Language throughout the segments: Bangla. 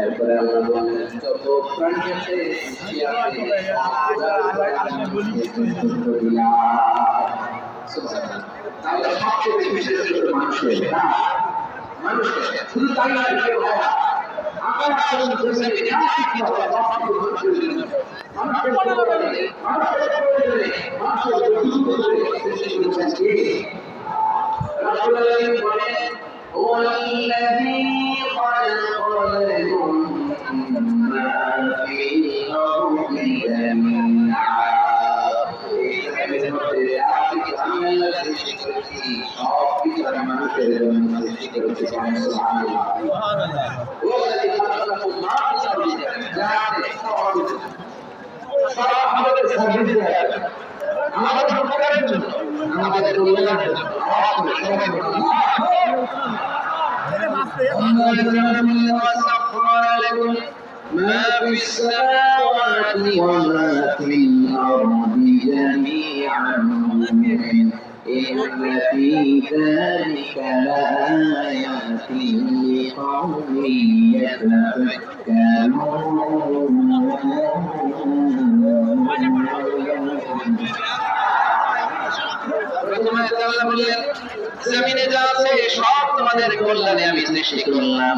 এরপরে আল্লাহ বললেন যত প্রাণী আছে। তাহলে সবচেয়ে বেশি শ্রেষ্ঠ মানুষের না শুধু তাই নয় প্রিয় ভাইরা, আকাশ এবং জমিনে যা কিছু আছে, সব কিছু মানুষের মানুষের মানুষের প্রয়োজনে, আমাদের সার্ভিস আমাদের জন্য আমাদের জন্য ما في السماوات وما في الأرض جميعا إن في ذلك لآيات لقوم يتفكرون প্রথমে আল্লাহ বললেন জমিনে যা আছে সব তোমাদের কল্যাণে আমি সৃষ্টি করলাম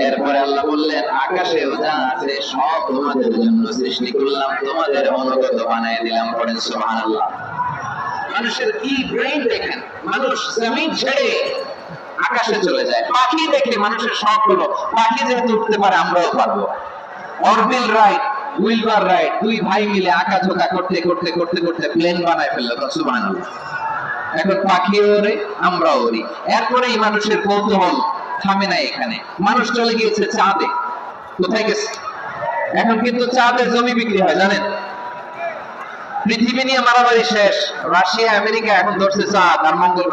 এরপরে আল্লাহ বললেন, আকাশেও যা আছে সব তোমাদের জন্য সৃষ্টি করলাম, তোমাদের অনুগত বানায় দিলাম পড়েন সুবহানাল্লাহ। মানুষের কি ব্রেইন দেখেন? মানুষ জমিন ছেড়ে আকাশে চলে যায়। পাখি দেখে মানুষের শখ হলো পাখি যেহেতু উঠতে পারে, আমরাও পারব। অরবিল রাইট, উইলবার রাইট, দুই ভাই মিলে আঁকা ঝোঁকা করতে করতে করতে করতে প্লেন বানায় ফেলল সুবহানাল্লাহ। এখন পাখি ওরে আমরা ওরি। এরপরে এই মানুষের কৌতূহল। থামে নাই এখানে। মানুষ চলে গিয়েছে চাঁদে। কোথায় গেছে? এখন কিন্তু চাঁদের জমি বিক্রি হয়, জানেন? পৃথিবী নিয়ে মারামারি শেষ, রাশিয়া, আমেরিকা এখন ধরছে চাঁদ, আর মঙ্গল